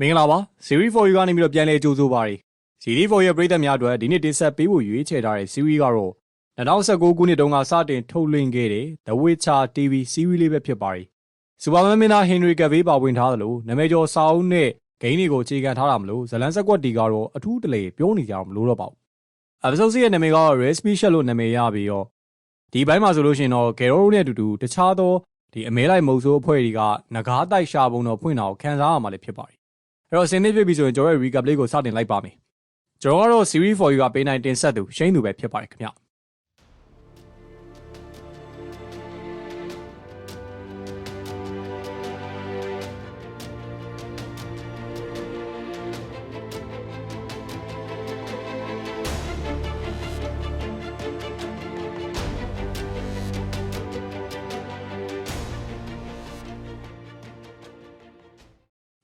မင်္ဂလာပါ Series 4ကနေပြီးတော့ပြန်လည်ကြိုဆိုပါရစေ Series 4ရဲ့ပရိသတ်များအတွက်ဒီနေ့တင်ဆက်ပေးဖို့ရွေးချယ်ထားတဲ့ Series ကတော့2019ခုနှစ်တုန်းကစတင်ထုတ်လွှင့်ခဲ့တဲ့ The Witcher TV Series လေးပဲဖြစ်ပါတယ်စူပါမန်မင်းသား Henry Cavill ပါဝင်ထားသလိုနာမည်ကျော်စာအုပ်နဲ့ဂိမ်းတွေကိုအခြေခံထားတာမလို့ဇလန်ဆက်ကွက်တီကတော့အထူးတလေပြောနေကြအောင်မလို့တော့ပါဘူး episode 6ရဲ့နာမည်ကတော့ Red Special လို့နာမည်ရပြီးတော့ဒီဘိုင်းမှာဆိုလို့ရှိရင်တော့ Gero နဲ့အတူတူတခြားသောဒီအမဲလိုက်မုံဆိုးအဖွဲ့တွေကငကားတိုက်ရှာပုံတော်ဖွင့်တာကိုခန်းစားရမှာလည်းဖြစ်ပါတယ် အဲ့တော့အစင်းနေဖြစ်ပြီဆိုရင်ကျွန်တော်ရဲ့ recap လေးကိုစတင်လိုက်ပါမယ်ကျွန်တော်ကတော့ series 4ကပေးနိုင်တင်ဆက်သူရှိန်သူပဲဖြစ်ပါတယ်ခင်ဗျ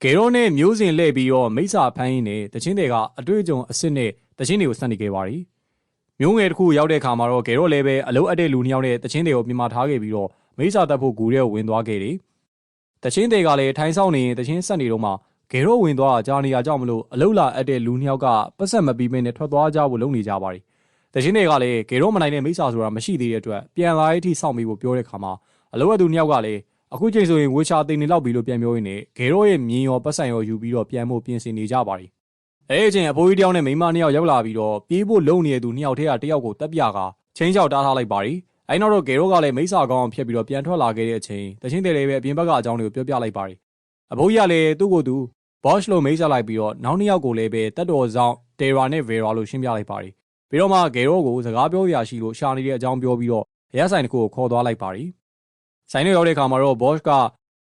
ဂေရိုနဲ့မျိုးစင်လှည့်ပြီးတော့မိစ္ဆာဖမ်းရင်းနဲ့တချင်းတွေကအတွေ့အကြုံအစ်စ်နဲ့တချင်းတွေကိုစတင်ခဲ့ပါရီမျိုးငယ်တစ်ခုရောက်တဲ့အခါမှာတော့ဂေရိုလည်းပဲအလုံးအပ်တဲ့လူနှစ်ယောက်နဲ့တချင်းတွေကိုပြင်မာထားခဲ့ပြီးတော့မိစ္ဆာတက်ဖို့ဂူထဲကိုဝင်သွားခဲ့တယ်တချင်းတွေကလည်းထိုင်းဆောင်နေရင်တချင်းဆက်နေတော့မှဂေရိုဝင်သွားတာကြားနေရကြောက်မလို့အလုံးလာအပ်တဲ့လူနှစ်ယောက်ကပတ်ဆက်မပြီးမင်းနဲ့ထွက်သွားကြဖို့လုပ်နေကြပါရီတချင်းတွေကလည်းဂေရိုမနိုင်တဲ့မိစ္ဆာဆိုတာမရှိသေးတဲ့အတွက်ပြန်လာတဲ့အထိစောင့်ပြီးဖို့ပြောတဲ့အခါမှာအလုံးအပ်သူနှစ်ယောက်ကလည်း အခုချိန်ဆိုရင်ဝေချာတင်နေလောက်ပြီလို့ပြန်ပြောရင်းနဲ့ဂေရိုရဲ့မြင်ရောပတ်ဆိုင်ရောယူပြီးတော့ပြန်ဖို့ပြင်ဆင်နေကြပါရီအဲအချိန်အဖိုးကြီးတယောက်နဲ့မိန်းမနှစ်ယောက်ရောက်လာပြီးတော့ပြေးဖို့လုံနေတဲ့သူနှစ်ယောက်ထဲကတစ်ယောက်ကိုတက်ပြကချင်းချောက်တားထားလိုက်ပါရီအဲနောက်တော့ဂေရိုကလည်းမိစ္ဆာကောင်းအောင်ဖြစ်ပြီးတော့ပြန်ထွက်လာခဲ့တဲ့အချိန်တချင်းတယ်လည်းပဲအပြင်ဘက်ကအကြောင်းတွေကိုပြောပြလိုက်ပါရီအဖိုးကြီးကလည်းသူ့ကိုယ်သူ Bosch လို့မိတ်ဆက်လိုက်ပြီးတော့နောက်နှစ်ယောက်ကိုလည်းပဲတက်တော်ဆောင် Terra နဲ့ Vera လို့ရှင်းပြလိုက်ပါရီပြီးတော့မှဂေရိုကိုစကားပြောပြရရှိလို့ရှာနေတဲ့အကြောင်းပြောပြီးတော့အရက်ဆိုင်တစ်ခုကိုခေါ်သွားလိုက်ပါရီ ဆိုင်ထဲရောက်တဲ့အခါမှာတော့ Bosch က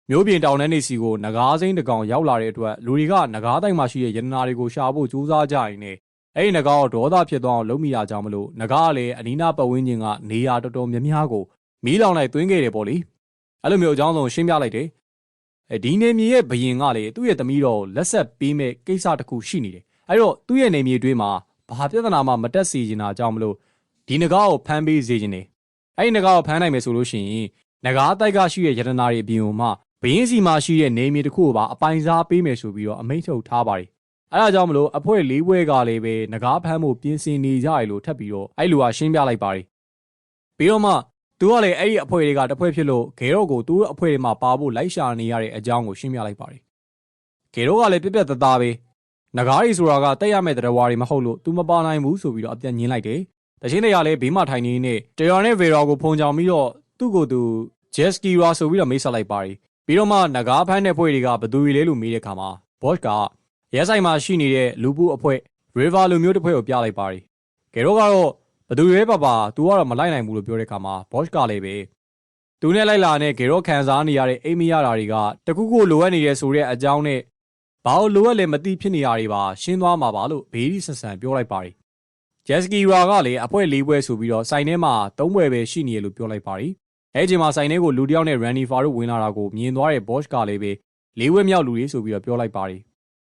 မျိုးပြင်တောင်တန်းနေစီကိုငကားစိမ့်တကောင်ရောက်လာတဲ့အတွက်လူတွေကငကားတိုင်မှာရှိတဲ့ရတနာတွေကိုရှာဖို့ကြိုးစားကြရင်းနဲ့အဲ့ဒီငကားကိုဒေါသဖြစ်သွားအောင်လုပ်မိတာကြောင့်မလို့ငကားကလည်းအနီးနားပတ်ဝန်းကျင်ကနေရာတော်တော်များများကိုမီးလောင်လိုက်သွင်းခဲ့တယ်ပေါ့လေအဲ့လိုမျိုးအကြောင်းဆုံးရှင်းပြလိုက်တယ်အဲဒီနေမြေရဲ့ဘယင်ကလေသူ့ရဲ့သမီးတော်လက်ဆက်ပေးမဲ့ကိစ္စတစ်ခုရှိနေတယ်အဲ့တော့သူ့ရဲ့နေမြေအတွင်းမှာဘာပြဿနာမှမတက်စီချင်တာကြောင့်မလို့ဒီငကားကိုဖမ်းပေးစေချင်တယ်အဲ့ဒီငကားကိုဖမ်းနိုင်မယ်ဆိုလို့ရှိရင် ငကားတိုက်ကရှိတဲ့ရတနာတွေအပြင်မှာဘင်းစီမှာရှိတဲ့နေမြေတစ်ခုကိုပါအပိုင်စားပေးမယ်ဆိုပြီးတော့အမိန့်ထုတ်ထားပါတယ်။အဲဒါကြောင့်မလို့အဖွဲ့လေးဘွဲကလည်းပဲငကားဖမ်းမှုပြင်ဆင်နေကြရလို့ထပ်ပြီးတော့အဲ့လူကရှင်းပြလိုက်ပါတယ်။ပြီးတော့မှသူကလည်းအဲ့ဒီအဖွဲ့တွေကတစ်ဖွဲ့ဖြစ်လို့ဂေရော့ကိုသူ့အဖွဲ့တွေမှာပါဖို့လိုက်ရှာနေရတဲ့အကြောင်းကိုရှင်းပြလိုက်ပါတယ်။ဂေရော့ကလည်းပြက်ပြက်သားသားပဲငကားရီဆိုတာကတက်ရမဲ့တရားဝါတွေမဟုတ်လို့သူမပါနိုင်ဘူးဆိုပြီးတော့အပြတ်ညင်းလိုက်တယ်။တချင်းတွေကလည်းဘေးမှာထိုင်နေနေတရာနဲ့ဗေရာကိုဖုံကြောင်ပြီးတော့ သူ့ကိုယ်သူဂျက်စကီရာဆိုပြီးတော့မိတ်ဆက်လိုက်ပါတယ်ပြီးတော့မှငကားဖမ်းတဲ့ဖွဲ့တွေကဘသူတွေလဲလို့မေးတဲ့အခါမှာ Bosch ကရဲဆိုင်မှာရှိနေတဲ့လူပုအဖွဲ့ River လူမျိုးတစ်ဖွဲ့ကိုပြလိုက်ပါတယ်ကဲတော့ကတော့ဘသူရဲပါပါ तू ကတော့မလိုက်နိုင်ဘူးလို့ပြောတဲ့အခါမှာ Bosch ကလည်းပဲသူနဲ့လိုက်လာတဲ့ဂေရော့ခံစားနေရတဲ့အိမ်မရတာတွေကတခုခုလိုအပ်နေတယ်ဆိုတဲ့အကြောင်းနဲ့ဘာလို့လိုအပ်လဲမသိဖြစ်နေရတွေပါရှင်းသွားမှာပါလို့ဘေးဒီဆန်ဆန်ပြောလိုက်ပါတယ်ဂျက်စကီရာကလည်းအဖွဲလေးပွဲဆိုပြီးတော့စိုင်ထဲမှာသုံးပွဲပဲရှိနေရလို့ပြောလိုက်ပါတယ် အဲချိန်မှာဆိုင်ထဲကိုလူတယောက်နဲ့ Randy Far တို့ဝင်လာတာကိုမြင်သွားတဲ့ Bosch ကလည်းပဲလေးဝက်မြောက်လူတွေဆိုပြီးတော့ပြောလိုက်ပါတယ်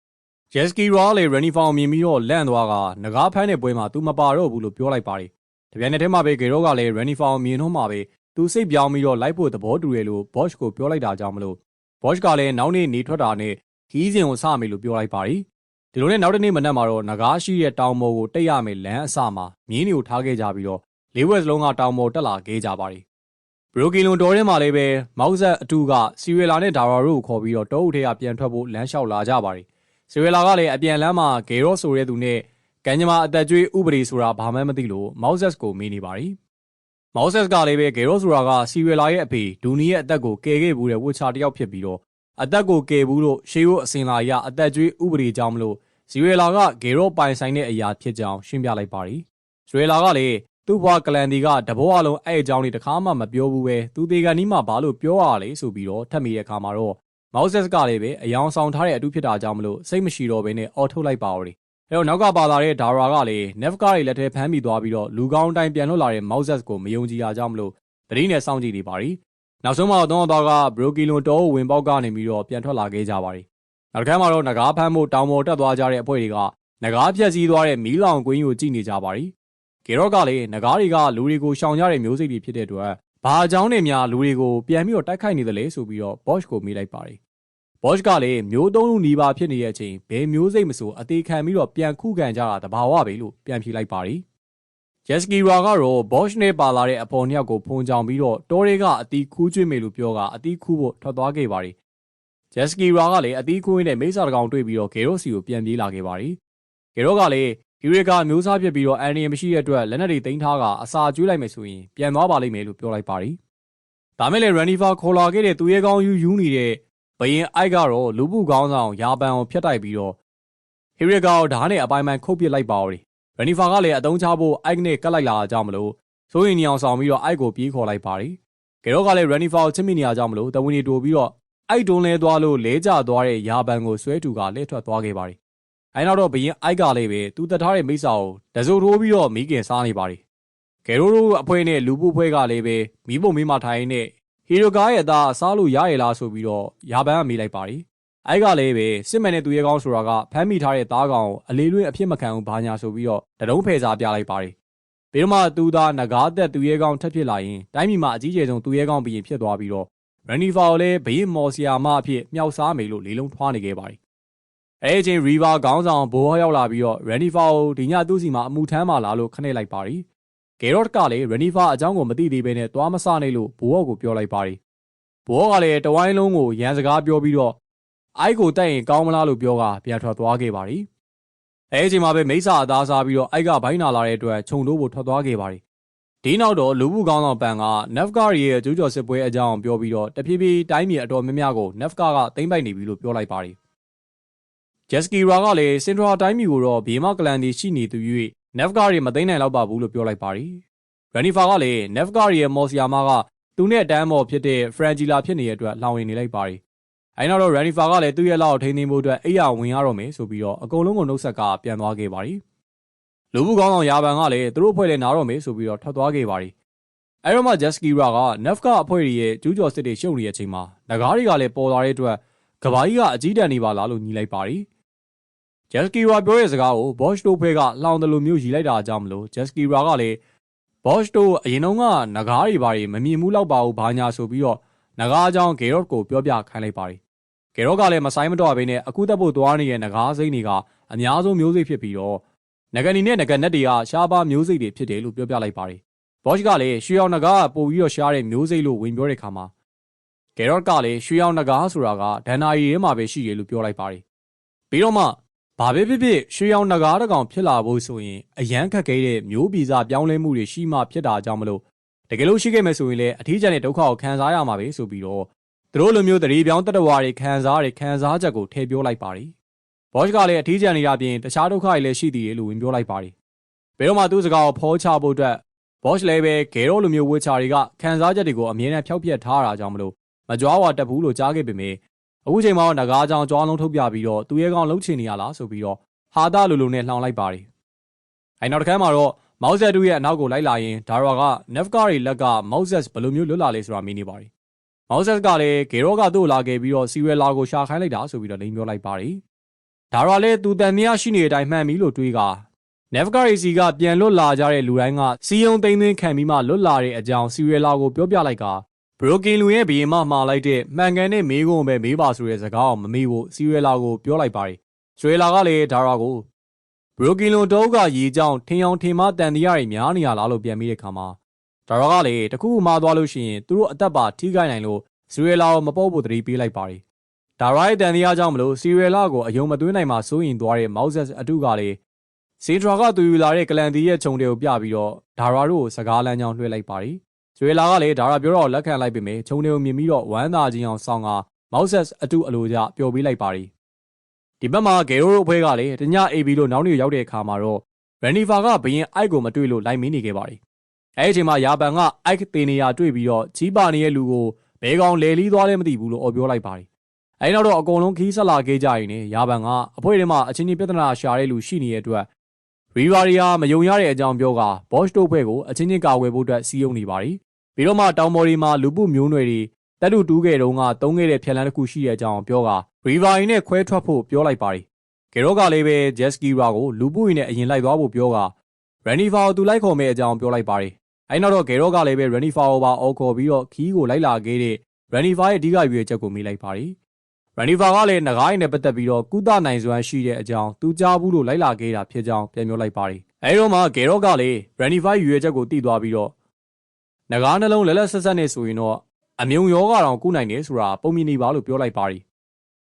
။ Jeski Raw လည်း Randy Far ကိုမြင်ပြီးတော့လန့်သွားကငကားဖမ်းတဲ့ပွဲမှာသူမပါတော့ဘူးလို့ပြောလိုက်ပါတယ်။တပြိုင်နက်တည်းမှာပဲ Gero ကလည်း Randy Far ကိုမြင်တော့မှပဲသူစိတ်ပြောင်းပြီးတော့လိုက်ဖို့သဘောတူတယ်လို့ Bosch ကိုပြောလိုက်တာကြောင့်မလို့ Bosch ကလည်းနောက်နေ့နေထွက်တာနဲ့ခီးစဉ်ကိုစမယ်လို့ပြောလိုက်ပါတယ်။ဒီလိုနဲ့နောက်တစ်နေ့မနက်မှာတော့ငကားရှိတဲ့တောင်ပေါ်ကိုတက်ရမယ်လမ်းအစမှာမြင်းတွေကိုထားခဲ့ကြပြီးတော့လေးဝက်စလုံးကတောင်ပေါ်တက်လာခဲ့ကြပါတယ် ဘရိုကီလွန်တော်ထဲမှာလည်းပဲမောက်ဇက်အတူကစီရီလာနဲ့ဒါရာတို့ကိုခေါ်ပြီးတော့တောအုပ်ထဲကပြန်ထွက်ဖို့လမ်းလျှောက်လာကြပါတယ်။စီရီလာကလည်းအပြန်လမ်းမှာဂေရော့ဆိုတဲ့သူနဲ့ကန်ဂျမာအသက်ကျွေးဥပဒေဆိုတာဘာမှမသိလို့မောက်ဇက်ကိုမေးနေပါတယ်။မောက်ဇက်ကလည်းပဲဂေရော့ဆိုတာကစီရီလာရဲ့အဖေဒူနီရဲ့အသက်ကိုကယ်ခဲ့ဘူးတဲ့ဝှချာတယောက်ဖြစ်ပြီးတော့အသက်ကိုကယ်ဘူးလို့ရှေးရိုးအစင်လာရအသက်ကျွေးဥပဒေကြောင့်မလို့စီရီလာကဂေရော့ပိုင်ဆိုင်တဲ့အရာဖြစ်ကြောင်းရှင်းပြလိုက်ပါတယ်။စီရီလာကလည်း သူ့ဘွားကလန်ဒီကတဘောအလုံးအဲ့အကြောင်းလေးတခါမှမပြောဘူးပဲသူတေကန်နီးမှာဘာလို့ပြောရလဲဆိုပြီးတော့ထပ်မိတဲ့အခါမှာတော့မောက်ဆက်ကလည်းပဲအယောင်ဆောင်ထားတဲ့အတူဖြစ်တာကြောင့်မလို့စိတ်မရှိတော့ဘဲနဲ့အော်ထုတ်လိုက်ပါဦးတယ်အဲ့တော့နောက်ကပါလာတဲ့ဒါရာကလည်း Nev ကားတွေလက်ထဲဖမ်းမိသွားပြီးတော့လူကောင်းတိုင်းပြန်လွတ်လာတဲ့မောက်ဆက်ကိုမယုံကြည်ရကြောင်းမလို့တတိနဲ့စောင့်ကြည့်နေပါရီနောက်ဆုံးမှာတော့တော့ကဘရိုကီလွန်တောဝင်ပေါက်ကနေပြီးတော့ပြန်ထွက်လာခဲ့ကြပါရီနောက်တစ်ခါမှာတော့ငကားဖမ်းဖို့တောင်ပေါ်တက်သွားကြတဲ့အဖွဲ့တွေကငကားဖြက်စီးသွားတဲ့မီးလောင်ကွင်းကိုကြည့်နေကြပါရီ ဂေရော့ကလည်းငကားတွေကလူတွေကိုရှောင်ကြတဲ့မျိုးစိတ်တွေဖြစ်တဲ့အတွက်ဘာအကြောင်းနဲ့များလူတွေကိုပြန်ပြီးတော့တိုက်ခိုက်နေတယ်လဲဆိုပြီးတော့ Bosch ကိုမေးလိုက်ပါတယ်။ဘော့ချ်ကလည်းမျိုးသုံးလူနီးပါးဖြစ်နေတဲ့အချိန်ဘယ်မျိုးစိတ်မဆိုအသေးခံပြီးတော့ပြန်ခုခံကြတာတဘာဝပဲလို့ပြန်ဖြေလိုက်ပါတယ်ဂျက်စကီရာကတော့ဘော့ချ်နဲ့ပါလာတဲ့အပေါ်နှစ်ယောက်ကိုဖုံကြောင်ပြီးတော့တိုးရဲကအတီးခူးကျွေးမယ်လို့ပြောကအတီးခူးဖို့ထွက်သွားခဲ့ပါတယ်ဂျက်စကီရာကလည်းအတီးခူးရင်းနဲ့မိစ္ဆာတကောင်တွေ့ပြီးတော့ဂေရိုစီကိုပြန်ပြေးလာခဲ့ပါတယ်ဂေရိုကလည်း ဟီရီကာမျိုးစားဖြစ်ပြီးတော့အန်နီမရှိတဲ့အတွက်လက်နက်တွေတင်ထားကအစာကျွေးလိုက်မယ်ဆိုရင်ပြန်သွားပါလိမ့်မယ်လို့ပြောလိုက်ပါတယ်ဒါမဲ့လေရန်နီဖာခေါ်လာခဲ့တဲ့သူရဲကောင်းယူယူနေတဲ့ဘရင်အိုက်ကတော့လူပုကောင်းဆောင်ယာပန်ကိုဖျက်တိုက်ပြီးတော့ဟီရီကာကိုဓာတ်နဲ့အပိုင်းပိုင်းခုတ်ပစ်လိုက်ပါဦးရန်နီဖာကလည်းအတုံးချဖို့အိုက်နဲ့ကတ်လိုက်လာကြမလို့စိုးရင်ညောင်ဆောင်ပြီးတော့အိုက်ကိုပြေးခေါ်လိုက်ပါတယ်ဂေရောကလည်းရန်နီဖာကိုချစ်မိနေရကြမလို့တဝင်းနေတိုးပြီးတော့အိုက်တွန်းလဲသွားလို့လဲကျသွားတဲ့ယာပန်ကိုဆွဲတူကလှည့်ထွက်သွားခဲ့ပါတယ် အဲနောက်တော့ဘရင်အိုက်ကလေးပဲသူတတ်ထားတဲ့မိစ္ဆာကိုဒဇိုထိုးပြီးတော့မိခင်စားနေပါတယ်ဂေရိုတို့အဖွဲ့နဲ့လူပုဖွဲ့ကလည်းပဲမိဘုံမိမထိုင်နေဟီရိုကာရဲ့အသားစားလို့ရရလားဆိုပြီးတော့ယာပန်ကမေးလိုက်ပါတယ်အိုက်ကလည်းပဲစစ်မှန်တဲ့သူရဲကောင်းဆိုတာကဖမ်းမိထားတဲ့သားကောင်ကိုအလေးလွင့်အဖြစ်မခံဘူးဘာညာဆိုပြီးတော့တတုံးဖယ်စားပြလိုက်ပါတယ်ပြီးတော့မှသူသားနဂါးသက်သူရဲကောင်းထက်ဖြစ်လာရင်တိုင်းပြည်မှာအကြီးကျယ်ဆုံးသူရဲကောင်းဘရင်ဖြစ်သွားပြီးတော့ရန်နီဖာကိုလည်းဘရင်မော်ဆီယာမအဖြစ်မြောက်စားမယ်လို့လေးလုံးထွားနေခဲ့ပါတယ် အဲအချိန်ရီဗာခေါင်းဆောင်ဘိုးဟောရောက်လာပြီးတော့ရန်နီဖာကိုဒီညသူ့စီမှာအမှုထမ်းမှလာလို့ခနဲ့လိုက်ပါတယ်ဂေရော့ကလည်းရန်နီဖာအကြောင်းကိုမသိသေးဘဲနဲ့သွားမစနိုင်လို့ဘိုးဟောကိုပြောလိုက်ပါတယ်ဘိုးဟောကလည်းတဝိုင်းလုံးကိုရန်စကားပြောပြီးတော့အိုက်ကိုတိုက်ရင်ကောင်းမလားလို့ပြောကပြန်ထွက်သွားခဲ့ပါတယ်အဲအချိန်မှာပဲမိစ္ဆာအသားစားပြီးတော့အိုက်ကဘိုင်းနာလာတဲ့အတွက်ခြုံတိုးဖို့ထွက်သွားခဲ့ပါတယ်ဒီနောက်တော့လူမှုကောင်းဆောင်ပန်က Nefgar ရဲ့ကျူးကျော်စစ်ပွဲအကြောင်းပြောပြီးတော့တဖြည်းဖြည်းတိုင်းပြည်အတော်များများကို Nefgar ကသိမ်းပိုက်နေပြီလို့ပြောလိုက်ပါတယ်။ Jeskira ကလည်း Central တိုင်းပြည်ကိုတော့ဘေးမကလန်ဒီရှိနေသူ၍နက်ဖ်ကားတွေမသိမ်းနိုင်တော့ပါဘူးလို့ပြောလိုက်ပါတယ်။ရန်နီဖာကလည်းနက်ဖ်ကားရဲ့မော်ဆီယာမာကသူနဲ့တန်းမော်ဖြစ်တဲ့ဖရန်ဂျီလာဖြစ်နေတဲ့အတွက်လောင်ဝင်နေလိုက်ပါတယ်။အဲဒီနောက်တော့ရန်နီဖာကလည်းသူ့ရဲ့လောက်ထိန်းသိမ်းဖို့အတွက်အိယာဝင်ရတော့မယ်ဆိုပြီးတော့အကုန်လုံးကိုနှုတ်ဆက်ကပြန်သွားခဲ့ပါတယ်။လူမှုကောင်းဆောင်ယာဗန်ကလည်းသူတို့အဖွဲ့လည်းနားတော့မယ်ဆိုပြီးတော့ထွက်သွားခဲ့ပါတယ်။အဲတော့မှဂျက်စကီရာကနက်ဖ်ကာအဖွဲ့ရဲ့ကျူးကျော်စစ်တွေရှုပ်နေတဲ့အချိန်မှာနဂါးတွေကလည်းပေါ်လာတဲ့အတွက်ကဘာကြီးကအကြီးတန်းနေပါလားလို့ညီလိုက်ပါတယ်။ ဂျက်စကီရာပြောတဲ့စကားကိုဘော့ချ်တို့ဖွဲ့ကလှောင်တယ်လို့မျိုးရီလိုက်တာကြောင့်မလို့ဂျက်စကီရာကလည်းဘော့ချ်တို့အရင်တုန်းကနဂါးတွေဘာတွေမမြင်ဘူးလောက်ပါဘူးဘာညာဆိုပြီးတော့နဂါးအကြောင်းဂေရော့ကိုပြောပြခိုင်းလိုက်ပါတယ်ဂေရော့ကလည်းမဆိုင်မတော့ဘဲနဲ့အခုတက်ဖို့သွားနေတဲ့နဂါးစိမ့်တွေကအများဆုံးမျိုးစိတ်ဖြစ်ပြီးတော့နဂနီနဲ့နဂနက်တွေကရှားပါမျိုးစိတ်တွေဖြစ်တယ်လို့ပြောပြလိုက်ပါတယ်ဘော့ချ်ကလည်းရွှေအောင်နဂါးကပို့ပြီးတော့ရှားတဲ့မျိုးစိတ်လို့ဝင်ပြောတဲ့ခါမှာဂေရော့ကလည်းရွှေအောင်နဂါးဆိုတာကဒန်နာရီထဲမှာပဲရှိတယ်လို့ပြောလိုက်ပါတယ်ပြီးတော့မှ ဘာပဲဖြစ်ဖြစ်ရွှေရောင်နဂါးတကောင်ဖြစ်လာဖို့ဆိုရင်အရန်ခက်ခဲတဲ့မျိုးဗီဇပြောင်းလဲမှုတွေရှိမှဖြစ်တာကြောင့်မလို့တကယ်လို့ရှိခဲ့မယ်ဆိုရင်လည်းအထီးကျန်တဲ့ဒုက္ခကိုခံစားရမှာပဲဆိုပြီးတော့သူတို့လိုမျိုးတရေပြောင်းတတဝါတွေခံစားရခံစားချက်ကိုထည့်ပြောလိုက်ပါတယ်။ဘော့ချ်ကလည်းအထီးကျန်နေတာပြင်တခြားဒုက္ခတွေလည်းရှိသေးတယ်လို့ဝင်ပြောလိုက်ပါတယ်။ဘယ်တော့မှသူ့စကားကိုဖောချဖို့အတွက်ဘော့ချ်လည်းပဲဂေရောလိုမျိုးဝေချာတွေကခံစားချက်တွေကိုအမြဲတမ်းဖျောက်ပြက်ထားတာကြောင့်မလို့မကြွားဝါတက်ဘူးလို့ကြားခဲ့ပေမဲ့ အခုချိန်မှာတော့ငကားကြောင်ကြွားလုံးထုတ်ပြပြီးတော့သူရဲကောင်လှုပ်ချင်နေရလားဆိုပြီးတော့ဟာတာလူလူနဲ့လှောင်လိုက်ပါတယ်။အဲနောက်တစ်ခါမှာတော့မောက်ဆက်တူရဲ့အနောက်ကိုလိုက်လာရင်ဒါရောကနက်ဖ်ကာရီလက်ကမောက်ဆက်ဘယ်လိုမျိုးလွတ်လာလဲဆိုတာမင်းနေပါတယ်။မောက်ဆက်ကလည်းဂေရောကသူ့ကိုလာခဲ့ပြီးတော့စီရယ်လာကိုရှာခိုင်းလိုက်တာဆိုပြီးတော့လိန်ပြောလိုက်ပါတယ်။ဒါရောလည်းသူတန်မြရှိနေတဲ့အတိုင်းမှန်ပြီလို့တွေးကနက်ဖ်ကာရီစီကပြန်လွတ်လာကြတဲ့လူတိုင်းကစီယုံသိမ်းသိမ်းခံပြီးမှလွတ်လာတဲ့အကြောင်းစီရယ်လာကိုပြောပြလိုက်က ဘရိုကင်လူရဲ့ဘီရင်မမှားလိုက်တဲ့မှန်ကန်တဲ့မေးခွန်းပဲမေးပါဆိုတဲ့စကားအောင်မမေးဖို့စီရယ်လာကိုပြောလိုက်ပါတယ်။ရွှေလာကလည်းဒါရာကိုဘရိုကင်လူတော့ကရေကြောင်းထင်အောင်ထင်မတန်တရားတွေများနေရလားလို့ပြန်ပြီးတဲ့ခါမှာဒါရာကလည်းတခုမှသွားလို့ရှိရင်သူတို့အသက်ပါထိခိုက်နိုင်လို့စီရယ်လာကိုမပေါ့ဖို့တတိပေးလိုက်ပါတယ်။ဒါရာရဲ့တန်တရားကြောင့်မလို့စီရယ်လာကိုအယုံမသွင်းနိုင်မှစိုးရင်သွားတဲ့မောက်ဆက်အတုကလည်းစင်ထရာကသူယူလာတဲ့ကလန်တီရဲ့ခြုံတွေကိုပြပြီးတော့ဒါရာတို့ကိုစကားလမ်းကြောင်းလွှဲလိုက်ပါတယ်။ ကျွေလာကလည်းဒါရပြောတော့လက်ခံလိုက်ပေမဲ့ခြုံတွေကိုမြင်ပြီးတော့ဝမ်းသာခြင်းအောင်ဆောင်းကမောက်ဆက်အတူအလိုကြပျော်ပေးလိုက်ပါရီဒီဘက်မှာဂေရိုတို့အဖွဲ့ကလည်းတညအေဘီလို့နောက်နေ့ရောက်တဲ့အခါမှာတော့ရန်နီဖာကဘရင်အိုက်ကိုမတွေ့လို့လိုက်မင်းနေခဲ့ပါရီအဲဒီအချိန်မှာယာပန်ကအိုက်တေနေယာတွေ့ပြီးတော့ကြီးပါနေတဲ့လူကိုဘဲကောင်လေလီးသွားလည်းမသိဘူးလို့អော်ပြောလိုက်ပါရီအဲဒီနောက်တော့အကုန်လုံးခီးဆက်လာခဲ့ကြရင်ねယာပန်ကအဖွဲထဲမှာအချင်းချင်းပြဿနာရှာတဲ့လူရှိနေတဲ့အတွက်ရီဗာရီယာမယုံရတဲ့အကြောင်းပြောကဘော့ချ်တို့ဘက်ကိုအချင်းချင်းကာကွယ်ဖို့အတွက်စီးယုံနေပါရီ ပြီးတော့မှတောင်ပေါ်ဒီမှာလူပုမျိုးနွယ်တွေတက်လူတူးခဲ့တုန်းကတုံးခဲ့တဲ့ဖြက်လန်းတစ်ခုရှိတဲ့အကြောင်းပြောကရီဗာရီနဲ့ခွဲထွက်ဖို့ပြောလိုက်ပါတယ်။ဂေရောကလည်းပဲဂျက်စကီရာကိုလူပုရင်နဲ့အရင်လိုက်သွားဖို့ပြောကရန်နီဖာကိုသူလိုက်ခေါ်မဲ့အကြောင်းပြောလိုက်ပါတယ်။အဲနောက်တော့ဂေရောကလည်းပဲရန်နီဖာကိုပါအော်ခေါ်ပြီးတော့ခီးကိုလိုက်လာခဲ့တဲ့ရန်နီဖာရဲ့အဓိကရွေးချက်ကိုမေးလိုက်ပါတယ်။ရန်နီဖာကလည်းငကားရင်နဲ့ပတ်သက်ပြီးတော့ကုသနိုင်စွမ်းရှိတဲ့အကြောင်းသူကြားဘူးလို့လိုက်လာခဲ့တာဖြစ်ကြောင်းပြန်ပြောလိုက်ပါတယ်အဲဒီတော့မှဂေရော့ကလည်းရန်နီဖာရွေချက်ကိုတည်သွားပြီးတော့ ငကားနှလုံးလက်လက်ဆက်ဆက်နဲ့ဆိုရင်တော့အမြုံရောဂါတောင်ကုနိုင်တယ်ဆိုတာပုံမြင်နေပါလို့ပြောလိုက်ပါတယ်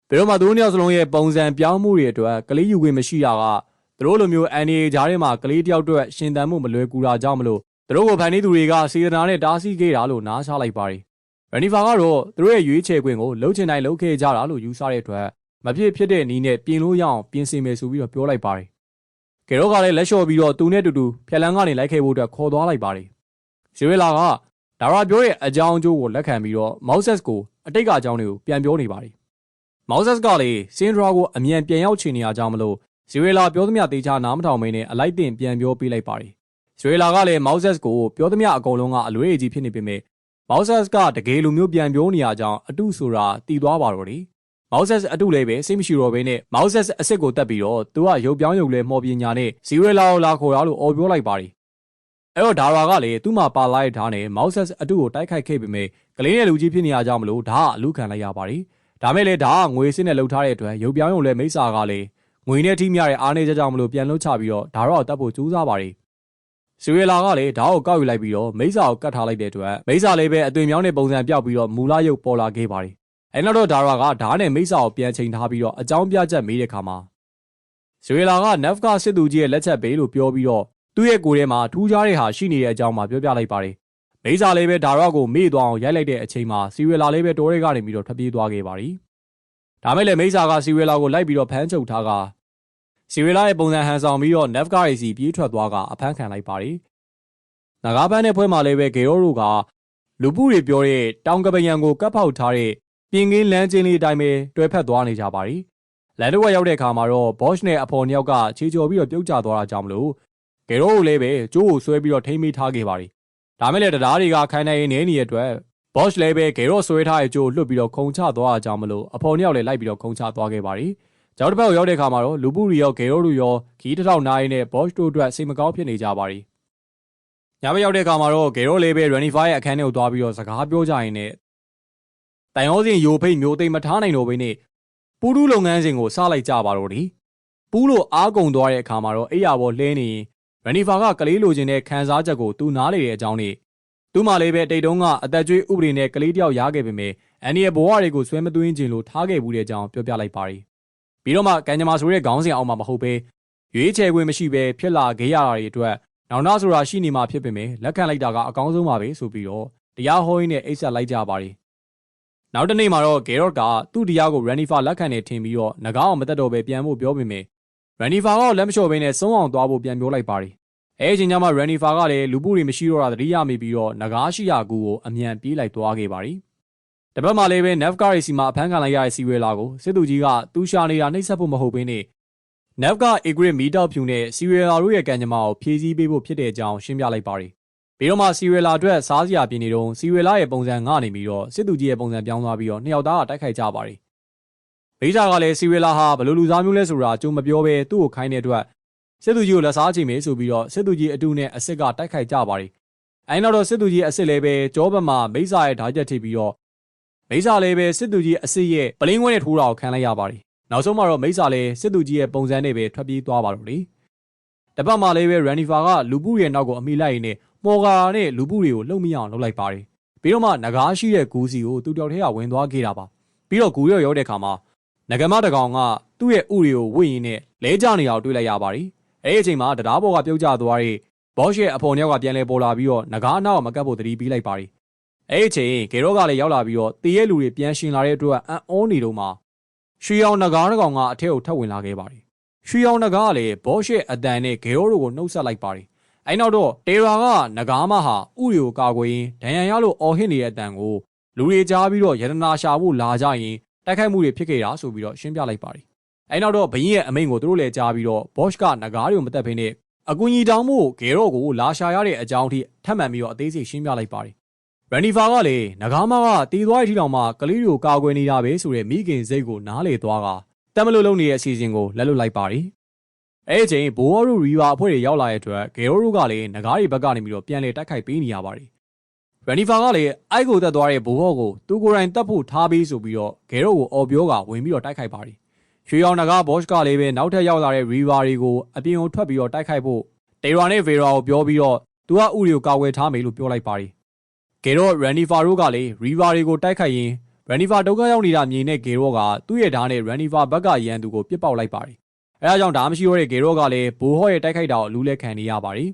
ပြီးတော့မှသူတို့နှစ်ယောက်စလုံးရဲ့ပုံစံပြောင်းမှုတွေအတွက်ကလေးယူခွင့်မရှိတာကသူတို့လိုမျိုးအန်ဒီဂျားထဲမှာကလေးတယောက်အတွက်ရှင်သန်မှုမလွယ်ကူတာကြောင့်မလို့သူတို့ကိုဖန်တီးသူတွေကစေတနာနဲ့တားဆီးခဲ့တာလို့နားချလိုက်ပါတယ်ရန်နီဖာကတော့သူတို့ရဲ့ရွေးချယ်ခွင့်ကိုလှုပ်ချင်တိုင်းလှုပ်ခဲ့ကြတာလို့ယူဆတဲ့အတွက်မဖြစ်ဖြစ်တဲ့နည်းနဲ့ပြင်လို့ရအောင်ပြင်ဆင်မယ်ဆိုပြီးတော့ပြောလိုက်ပါတယ်။ကယ်ရော့ကလည်းလက်လျှော့ပြီးတော့သူနဲ့တူတူဖြက်လန်းကနေလိုက်ခဲ့ဖို့အတွက်ခေါ်သွားလိုက်ပါတယ်။ ဇီဝေလာကဒါရာပြောရဲ့အကြောင်းအကျိုးကိုလက်ခံပြီးတော့မောက်ဆက်ကိုအတိတ်ကအကြောင်းတွေကိုပြန်ပြောနေပါတယ်။မောက်ဆက်ကလည်းစင်ဒရာကိုအမြန်ပြန်ရောက်ချင်နေရကြောင်းမလို့ဇီဝေလာပြောသမျှတေချာနားမထောင်မင်းနဲ့အလိုက်တင်ပြန်ပြောပေးလိုက်ပါတယ်။ဇီဝေလာကလည်းမောက်ဆက်ကိုပြောသမျှအကုန်လုံးကအလွေးအကြီးဖြစ်နေပေမဲ့မောက်ဆက်ကတကယ်လိုမျိုးပြန်ပြောနေရကြောင်းအတုဆိုတာတည်သွားပါတော့တယ်မောက်ဆက်အတုလည်းပဲစိတ်မရှိတော့ဘဲနဲ့မောက်ဆက်အစ်စ်ကိုတက်ပြီးတော့သူကရုပ်ပြောင်းရုပ်လဲမော်ပညာနဲ့ဇီဝေလာကိုလာခေါ်ရလို့အော်ပြောလိုက်ပါတယ် အဲ့တော့ဒါရာကလည်းသူ့မှာပါလိုက်ထားနဲ့မောက်ဆက်အတုကိုတိုက်ခိုက်ခဲ့ပေမဲ့ကလေးနဲ့လူကြီးဖြစ်နေရကြောင်းမလို့ဒါကအလူခံလိုက်ရပါတယ်ဒါမဲ့လည်းဒါကငွေစင်းနဲ့လှုပ်ထားတဲ့အတွက်ရုပ်ပြောင်းရုပ်လဲမိစ္ဆာကလည်းငွေနဲ့ထိမြတဲ့အားနေကြကြောင်းမလို့ပြန်လှုပ်ချပြီးတော့ဒါရောတက်ဖို့ကြိုးစားပါတယ်ဇီဝေလာကလည်းဓာတ်ကိုကောက်ယူလိုက်ပြီးတော့မိစ္ဆာကိုကတ်ထားလိုက်တဲ့အတွက်မိစ္ဆာလေးပဲအသွင်မြောင်းတဲ့ပုံစံပြောက်ပြီးတော့မူလရုပ်ပေါ်လာခဲ့ပါတယ်။အဲနောက်တော့ဒါရာကဓာတ်နဲ့မိစ္ဆာကိုပြန်ချိန်ထားပြီးတော့အကြောင်းပြချက်မေးတဲ့အခါမှာဇီဝေလာကနက်ဖ်ကစစ်သူကြီးရဲ့လက်ချက်ပေးလို့ပြောပြီးတော့ သူ့ရဲ့ကိုယ်ထဲမှာထူးခြားတဲ့ဟာရှိနေတဲ့အကြောင်းမှပြောပြလိုက်ပါတယ်။မိစ္ဆာလေးပဲဒါရာကိုမေ့သွားအောင်ရိုက်လိုက်တဲ့အချိန်မှာဇီဝေလာလေးပဲတိုးရဲကနေပြီးတော့ထွက်ပြေးသွားခဲ့ပါတယ်။ဒါမဲ့လည်းမိစ္ဆာကဇီဝေလာကိုလိုက်ပြီးတော့ဖမ်းချုပ်ထားကစီဝေလာရဲ့ပုံစံဟန်ဆောင်ပြီးတော့ Nav ကားရီစီပြေးထွက်သွားကအဖမ်းခံလိုက်ပါတယ်။နဂါပန်းတဲ့ဖွဲမှာလည်းပဲဂေရိုတို့ကလူပုတွေပြောတဲ့တောင်ကပယံကိုကတ်ဖောက်ထားတဲ့ပြင်ကင်းလမ်းချင်းလေးအတိုင်းပဲတွဲဖက်သွားနေကြပါတယ်။လန်ဒဝက်ရောက်တဲ့အခါမှာတော့ Bosch နဲ့အဖော်နှစ်ယောက်ကခြေချော်ပြီးတော့ပြုတ်ကျသွားတာကြောင့်မလို့ ဂေရိုကိုလည်းပဲကျိုးကိုဆွဲပြီးတော့ထိမ့်မိထားခဲ့ပါတယ်။ဒါမဲ့လည်းတရားတွေကခိုင်နိုင်နေနေတဲ့အတွက် Bosch လည်းပဲဂေရိုဆွဲထားတဲ့ကျိုးလွတ်ပြီးတော့ခုံချသွားတာကြောင့်မလို့အဖော်နှစ်ယောက်လည်းလိုက်ပြီးတော့ခုံချသွားခဲ့ပါတယ်။ကျောင်းတစ်ဖက်ကိုရောက်တဲ့အခါမှာတော့လူပုရီရောဂေရိုတို့ရောခီးတစ်ထောင်နိုင်နဲ့ဘော့ချ်တို့အတွက်စိတ်မကောင်းဖြစ်နေကြပါရီညဘက်ရောက်တဲ့အခါမှာတော့ဂေရိုလေးပဲ25ရဲ့အခန်းထဲကိုသွားပြီးတော့စကားပြောကြရင်းနဲ့တိုင်ရောစင်ယိုဖိတ်မျိုးသိမ့်မထားနိုင်တော့ဘဲနဲ့ပူးတူးလုပ်ငန်းစဉ်ကိုစလိုက်ကြပါတော့ဒီပူးလို့အားကုန်သွားတဲ့အခါမှာတော့အိယာဘောလှဲနေရင် ရန်နီဖာကကလေးလိုချင်တဲ့ခံစားချက်ကိုသူနားလေတဲ့အကြောင်းနဲ့သူ့မှလည်းပဲတိတ်တုံးကအသက်ကျွေးဥပဒေနဲ့ကလေးတယောက်ရခဲ့ပေမဲ့အန်ဒီရဲ့ဘဝတွေကိုဆွဲမသွင်းခြင်းလို့ထားခဲ့ဘူးတဲ့အကြောင်းပြောပြလိုက်ပါရီပြီးတော့မှကန်ကြမာဆိုတဲ့ခေါင်းစဉ်အောင်မှာမဟုတ်ပဲရွေးချယ်ခွင့်မရှိပဲဖြစ်လာခဲ့ရတာတွေအတွက်နောင်နာဆိုတာရှိနေမှာဖြစ်ပေမဲ့လက်ခံလိုက်တာကအကောင်းဆုံးပါပဲဆိုပြီးတော့တရားဟောရင်းနဲ့အိတ်ဆက်လိုက်ကြပါတယ်နောက်တနေ့မှာတော့ဂေရော့ကသူ့တရားကိုရန်နီဖာလက်ခံနေထင်ပြီးတော့ငကားအောင်မတက်တော့ပဲပြန်ဖို့ပြောပေမဲ့ ရန်နီဖာကလက်မလျှော့ဘဲနဲ့ဆုံးအောင်သွားဖို့ပြန်ပြောလိုက်ပါတယ်အဲအချိန်ကျမှရန်နီဖာကလည်းလူပုတွေမရှိတော့တာသတိရမိပြီးတော့ငကားရှိရာကူကိုအမြန်ပြေးလိုက်သွားခဲ့ပါတယ်တပတ်မှလည်းပဲ Navka ရီစီမှာအဖမ်းခံလိုက်ရတဲ့စီဝဲလာကိုစစ်သူကြီးကသူရှာနေတာနှိပ်စက်ဖို့မဟုတ်ဘဲနဲ့ Navka Igrit မီတောက်ဖြူနဲ့စီဝဲလာတို့ရဲ့ကံကြမ္မာကိုဖြည့်ဆည်းပေးဖို့ဖြစ်တဲ့အကြောင်းရှင်းပြလိုက်ပါတယ်။ပြီးတော့မှစီဝဲလာအတွက်စားစရာပြင်နေတော့စီဝဲလာရဲ့ပုံစံငှနေပြီးတော့စစ်သူကြီးရဲ့ပုံစံပြောင်းသွားပြီးတော့နှစ်ယောက်သားကတိုက်ခိုက်ကြပါတယ်။ ဗိဇာကလည်းစီဝဲလာဟာဘယ်လိုလူစားမျိုးလဲဆိုတာကြုံမပြောဘဲသူ့ကိုခိုင်းတဲ့အတွက်စစ်သူကြီးကိုလက်စားချိန်မေးဆိုပြီးတော့စစ်သူကြီးအတူနဲ့အစ်စ်ကတိုက်ခိုက်ကြပါတယ်။အဲနောက်တော့စစ်သူကြီးအစ်စ်လည်းပဲကြောဘက်မှာဗိဇာရဲ့ဓာတ်ချက်ထိပ်ပြီးတော့မိစ္ဆာလည်းပဲစစ်သူကြီးအစ်စ်ရဲ့ပလင်းခွဲနဲ့ထိုးတာကိုခံလိုက်ရပါတယ်နောက်ဆုံးမှာတော့မိစ္ဆာလည်းစစ်သူကြီးရဲ့ပုံစံနဲ့ပဲထွက်ပြေးသွားပါတော့လေတပတ်မှလည်းပဲရန်နီဖာကလူပုရဲ့နောက်ကိုအမိလိုက်ရင်းနဲ့မော်ဂါနဲ့လူပုတွေကိုလှုပ်မိအောင်လုပ်လိုက်ပါတယ်ပြီးတော့မှငကားရှိတဲ့ဂူစီကိုသူ့တောက်ထဲကဝင်သွားခဲ့တာပါပြီးတော့ဂူရော့ရောက်တဲ့ခါမှာ ငကမတကောင်ကသူ့ရဲ့ဥတွေကိုဝင့်ရင်းနဲ့လဲကျနေအောင်တွေးလိုက်ရပါတယ်အဲဒီအချိန်မှာတရားဘော်ကပြုတ်ကျသွားတဲ့ဘော့ရှ်ရဲ့အဖော်ညောက်ကပြန်လဲပေါ်လာပြီးတော့ငကားနောက်မကပ်ဖို့တတိပေးလိုက်ပါတယ်အဲ့ဒီအချိန်ဂေရော့ကလည်းရောက်လာပြီးတော့တည်ရဲ့လူတွေပြန်ရှင်လာတဲ့အတွက်အံ့ဩနေတော့မှရွှေအောင်နဂါးတကောင်ကအထက်ကိုထပ်ဝင်လာခဲ့ပါတယ်ရွှေအောင်နဂါးကလည်းဘော့ရှ်အတန်နဲ့ဂေရော့တို့ကိုနှုတ်ဆက်လိုက်ပါတယ်အဲ့နောက်တော့တေရာကနဂါးမဟာဥရီကိုကာကွယ်ရင်းဒဏ်ရာရလို့အော်ဟစ်နေတဲ့အတန်ကိုလူတွေကြားပြီးတော့ယတနာရှာဖို့လာကြရင် တိုက်ခိုက်မှုတွေဖြစ်ခဲ့တာဆိုပြီးတော့ရှင်းပြလိုက်ပါတယ်အဲ့နောက်တော့ဘရင်ရဲ့အမိန့်ကိုသူတို့လည်းကြားပြီးတော့ဘော့ရှ်ကနဂါးတွေကိုမတက်ဖိနဲ့အကူကြီးတောင်းဖို့ဂေရော့ကိုလာရှာရတဲ့အကြောင်းအထိထပ်မံပြီးတော့အသေးစိတ်ရှင်းပြလိုက်ပါတယ်ရန်နီဖာကလည်းနဂါးမကတီးသွားတဲ့ထီတောင်မှကလေးတွေကိုကာကွယ်နေတာပဲဆိုတဲ့မိခင်စိတ်ကိုနားလေသွားကတမ်မလို့လုံနေတဲ့အစီအစဉ်ကိုလက်လွတ်လိုက်ပါရီအဲ့ဒီချိန်ဘိုးဝရူရီဗာအဖွဲ့တွေရောက်လာတဲ့အတွက်ဂေရိုတို့ကလည်းနဂါးတွေဘက်ကနေပြီးတော့ပြန်လေတိုက်ခိုက်ပေးနေရပါရီ ရန်နီဖာကလည်းအိုက်ကိုတက်သွားတဲ့ဘိုးဟော့ကိုသူကိုယ်တိုင်တက်ဖို့ထားပြီးဆိုပြီးတော့ဂဲရော့ကိုအော်ပြောကဝင်ပြီးတော့တိုက်ခိုက်ပါတယ်ရွှေရောင်နဂါဘော့ချ်ကလည်းပဲနောက်ထပ်ရောက်လာတဲ့ရီဗာတွေကိုအပြင်ကိုထွက်ပြီးတော့တိုက်ခိုက်ဖို့တေရာနဲ့ဗေရာကိုပြောပြီးတော့သူကဥတွေကိုကာဝယ်ထားမယ်လို့ပြောလိုက်ပါတယ်ဂဲရော့ရန်နီဖာတို့ကလည်းရီဗာတွေကိုတိုက်ခိုက်ရင်းရန်နီဖာဒုက္ခရောက်နေတာမြင်တဲ့ဂေရော့ကသူ့ရဲ့ဓာတ်နဲ့ရန်နီဖာဘက်ကရန်သူကိုပြစ်ပေါက်လိုက်ပါတယ်အဲဒါကြောင့်ဓာတ်မရှိတော့တဲ့ဂေရော့ကလည်းဘိုးဟော့ရဲ့တိုက်ခိုက်တာကိုလူလဲခံနေရပါတယ်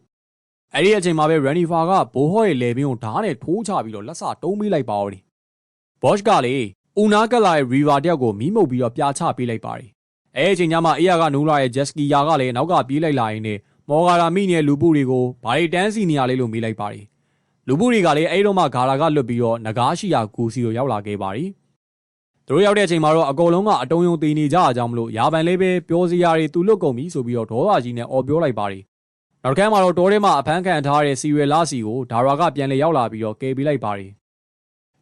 အဲ့ဒီအချိန်မှာပဲရန်နီဖာကဘိုးဟော့ရဲ့လေဘင်းကိုဓာတ်နဲ့ထိုးချပြီးတော့လက်စတုံးပေးလိုက်ပါဦးတယ်ဘော့ချ်ကလည်းဦးနာကလာရဲ့ရီဗာတယောက်ကိုမီးမှုတ်ပြီးတော့ပြာချပေးလိုက်ပါတယ်အဲအချိန်ကျမှအေးယာကနူးလာရဲ့ဂျက်စကီယာကလည်းနောက်ကပြေးလိုက်လာရင်းနဲ့မော်ဂါရာမိနဲ့လူပုတွေကိုဘာတွေတန်းစီနေရလဲလို့မေးလိုက်ပါတယ်လူပုတွေကလည်းအဲ့တော့မှဂါရာကလွတ်ပြီးတော့နဂါးရှိယာကူစီကိုရောက်လာခဲ့ပါတယ်သူတို့ရောက်တဲ့အချိန်မှာတော့အကုန်လုံးကအတုံးယုံသေးနေကြအကြောင်းမလို့ရာပန်လေးပဲပြောစရာတွေသူလွတ်ကုန်ပြီဆိုပြီးတော့ဒေါသကြီးနဲ့អော်ပြောလိုက်ပါတယ် နောက်တစ်ခါမှတော့တိုးထဲမှာအဖမ်းခံထားတဲ့စီရယ်လာစီကိုဒါရာကပြန်လေရောက်လာပြီးတော့ကယ်ပေးလိုက်ပါတယ်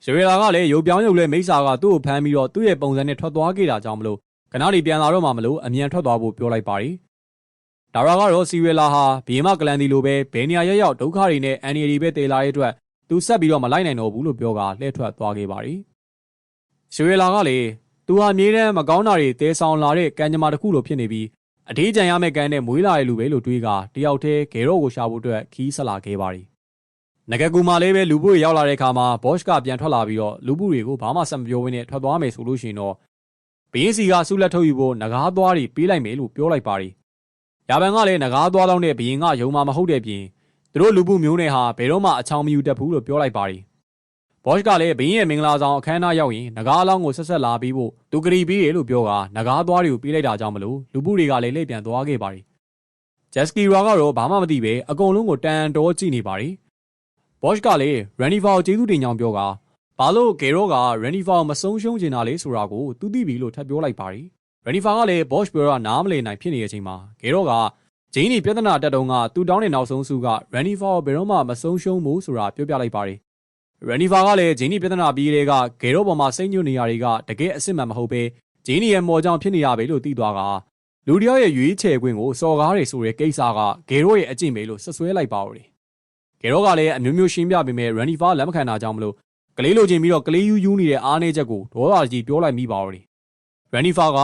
စီရယ်လာကလည်းရုပ်ပြောင်းရုပ်လဲမိစ္ဆာကသူ့ကိုဖမ်းပြီးတော့သူ့ရဲ့ပုံစံနဲ့ထွက်သွားခဲ့တာကြောင့်မလို့ကနားလီပြန်လာတော့မှမလို့အမြန်ထွက်သွားဖို့ပြောလိုက်ပါတယ်ဒါရာကတော့စီရယ်လာဟာဘီမကလန်ဒီလိုပဲဘယ်နေရာရောက်ရောက်ဒုက္ခတွေနဲ့အန်ဒီရီပဲတေလာရဲ့အတွက်သူဆက်ပြီးတော့မလိုက်နိုင်တော့ဘူးလို့ပြောကလှည့်ထွက်သွားခဲ့ပါတယ်စီရယ်လာကလည်းသူဟာမြေတန်းမကောင်းတာတွေတဲဆောင်လာတဲ့ကံကြမ္မာတစ်ခုလိုဖြစ်နေပြီး အထေးကြံရမယ့်ကံနဲ့မွေးလာတဲ့လူပဲလို့တွေးကတယောက်တည်းဂေရော့ကိုရှာဖို့အတွက်ခီးဆက်လာခဲ့ပါတယ်။ငကကူမာလေးပဲလူပုတွေရောက်လာတဲ့အခါမှာဘော့ချ်ကပြန်ထွက်လာပြီးတော့လူပုတွေကိုဘာမှဆက်မပြောဘဲနဲ့ထွက်သွားမယ်ဆိုလို့ရှိရင်တော့ဘင်းစီကဆုလက်ထုတ်ယူဖို့ငကားသွားတွေပေးလိုက်မယ်လို့ပြောလိုက်ပါတယ်။ရာဘန်ကလည်းငကားသွားတော့တဲ့ဘရင်ကယုံမှမဟုတ်တဲ့ပြင်သူတို့လူပုမျိုးနဲ့ဟာဘယ်တော့မှအချောင်မယူတတ်ဘူးလို့ပြောလိုက်ပါတယ်။ ဘော့ချ်ကလည်းဘင်းရဲ့မင်္ဂလာဆောင်အခမ်းအနားရောက်ရင်ငကားအလောင်းကိုဆက်ဆက်လာပြီးဖို့သူကတိပေးတယ်လို့ပြောကငကားသွားတွေကိုပေးလိုက်တာကြောင့်မလို့လူပုတွေကလည်းလက်ပြန်သွားခဲ့ပါတယ်။ဂျက်စကီရာကတော့ဘာမှမသိပဲအကုန်လုံးကိုတန်တော်ကြည့်နေပါတယ်။ဘော့ချ်ကလည်းရန်နီဖာကိုကျေးဇူးတင်ကြောင်းပြောကဘာလို့ဂေရောကရန်နီဖာကိုမဆုံးရှုံးချင်တာလဲဆိုတာကိုသူသိပြီလို့ထပ်ပြောလိုက်ပါတယ်။ရန်နီဖာကလည်းဘော့ချ်ပြောတာနားမလည်နိုင်ဖြစ်နေတဲ့အချိန်မှာဂေရောကဂျင်းနီပြဿနာတက်တုံးကသူ့တောင်းတဲ့နောက်ဆုံးစုကရန်နီဖာကိုဘယ်တော့မှမဆုံးရှုံးဘူးဆိုတာပြောပြလိုက်ပါတယ် ရန်နီဖာကလည်းဂျင်းနီပြဿနာပြီးတဲ့ကဂေရောပေါ်မှာစိတ်ညွတ်နေရတွေကတကယ်အစ်စ်မှန်မဟုတ်ပဲဂျင်းနီရဲ့မော်ကြောင့်ဖြစ်နေရပဲလို့သိသွားကလူတယောက်ရဲ့ရွေးချယ်ခွင့်ကိုစော်ကားတယ်ဆိုတဲ့ကိစ္စကဂေရောရဲ့အကျင့်ပဲလို့ဆွဆွဲလိုက်ပါဦးတယ်။ဂေရောကလည်းအမျိုးမျိုးရှင်းပြပေမဲ့ရန်နီဖာလက်မခံတာကြောင့်မလို့ကလေးလိုချင်ပြီးတော့ကလေးယူးယူးနေတဲ့အားနည်းချက်ကိုဒေါသကြီးပြောလိုက်မိပါဦးတယ်။ရန်နီဖာက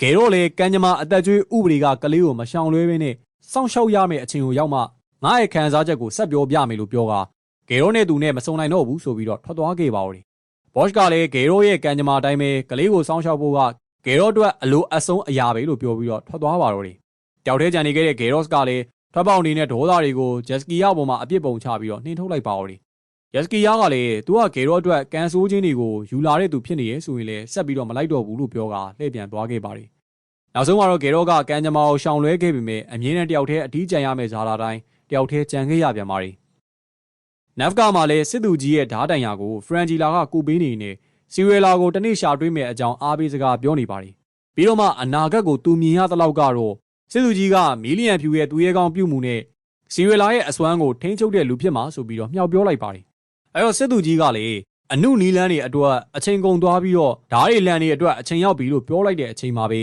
ဂေရောလည်းကံကြမ္မာအသက်ကျွေးဥပဒေကကလေးကိုမရှောင်လွဲဘဲနဲ့စောင့်ရှောက်ရမယ့်အချိန်ကိုရောက်မှငါ့ရဲ့ခံစားချက်ကိုဆက်ပြောပြမယ်လို့ပြောက ဂေရိုနဲ့သူနဲ့မစုံနိုင်တော့ဘူးဆိုပြီးတော့ထွက်သွားခဲ့ပါဦးတယ်။ဘော့ချ်ကလည်းဂေရိုရဲ့ကံကြမ္မာအတိုင်းပဲကလေးကိုစောင့်ရှောက်ဖို့ကဂေရိုအတွက်အလိုအဆုံးအရာပဲလို့ပြောပြီးတော့ထွက်သွားပါတော့တယ်။တောက်ထဲကြံနေခဲ့တဲ့ဂေရော့စ်ကလည်းထွက်ပေါက်အနေနဲ့ဒေါသတွေကိုဂျက်စကီယာပေါ်မှာအပြစ်ပုံချပြီးတော့နှင်ထုတ်လိုက်ပါဦးတယ်။ဂျက်စကီယာကလည်းသူကဂေရော့အတွက်ကန်ဆိုးခြင်းတွေကိုယူလာတဲ့သူဖြစ်နေရဲ့ဆိုရင်လည်းဆက်ပြီးတော့မလိုက်တော့ဘူးလို့ပြောကလှည့်ပြန်သွားခဲ့ပါတယ်။နောက်ဆုံးမှာတော့ဂေရော့ကကံကြမ္မာကိုရှောင်လွဲခဲ့ပေမဲ့အမြင်နဲ့တယောက်တည်းအထီးကျန်ရမယ့်ဇာလာတိုင်းတယောက်တည်းကြံခဲ့ရပြန်ပါတယ်။ နက်ဖ်ကမှာလည်းစစ်သူကြီးရဲ့ဓားတိုင်ယာကိုဖရန်ဂျီလာကကိုပေးနေနေစီရီလာကိုတနေ့ရှာတွေးမဲ့အကြောင်းအားပေးစကားပြောနေပါတယ်။ပြီးတော့မှအနာဂတ်ကိုသူမြင်ရသလောက်ကတော့စစ်သူကြီးကမီလီယံဖြူရဲ့သူရဲကောင်းပြုမှုနဲ့စီရီလာရဲ့အစွမ်းကိုထိန်းချုပ်တဲ့လူဖြစ်မှာဆိုပြီးတော့မြှောက်ပြောလိုက်ပါတယ်။အဲတော့စစ်သူကြီးကလည်းအနုနီလန်းတွေအတွက်အချိန်ကုန်သွားပြီးတော့ဓားတွေလန်တွေအတွက်အချိန်ရောက်ပြီလို့ပြောလိုက်တဲ့အချိန်မှာပဲ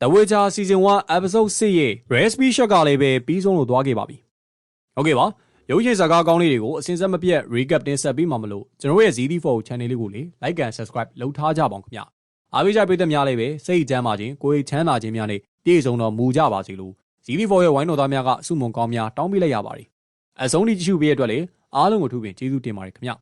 The Witcher Season 1 Episode 6ရဲ့ Recipe Shot ကလည်းပဲပြီးဆုံးလို့သွားခဲ့ပါပြီ။ဟုတ်ကဲ့ပါ ရုပ်ရှင်ဇာတ်ကားကောင်းလေးတွေကိုအစဉ်ဆက်မပြတ် recap တင်ဆက်ပေးမှာမလို့ကျွန်တော်ရဲ့ ZD4 channel လေးကိုလေ like and subscribe လုပ်ထားကြပါအောင်ခင်ဗျ။အားပေးကြပေးတဲ့များလေးပဲစိတ်ချမ်းပါခြင်းကိုယ်ချမ်းသာခြင်းများနဲ့ပြည့်စုံတော်မူကြပါစေလို့ ZD4 ရဲ့ဝိုင်းတော်သားများကအဆုမွန်ကောင်းများတောင်းပေးလိုက်ရပါတယ်။အဆုံးထိကြည့်ရှုပေးတဲ့အတွက်လည်းအားလုံးကိုထူးပင်ကျေးဇူးတင်ပါတယ်ခင်ဗျ။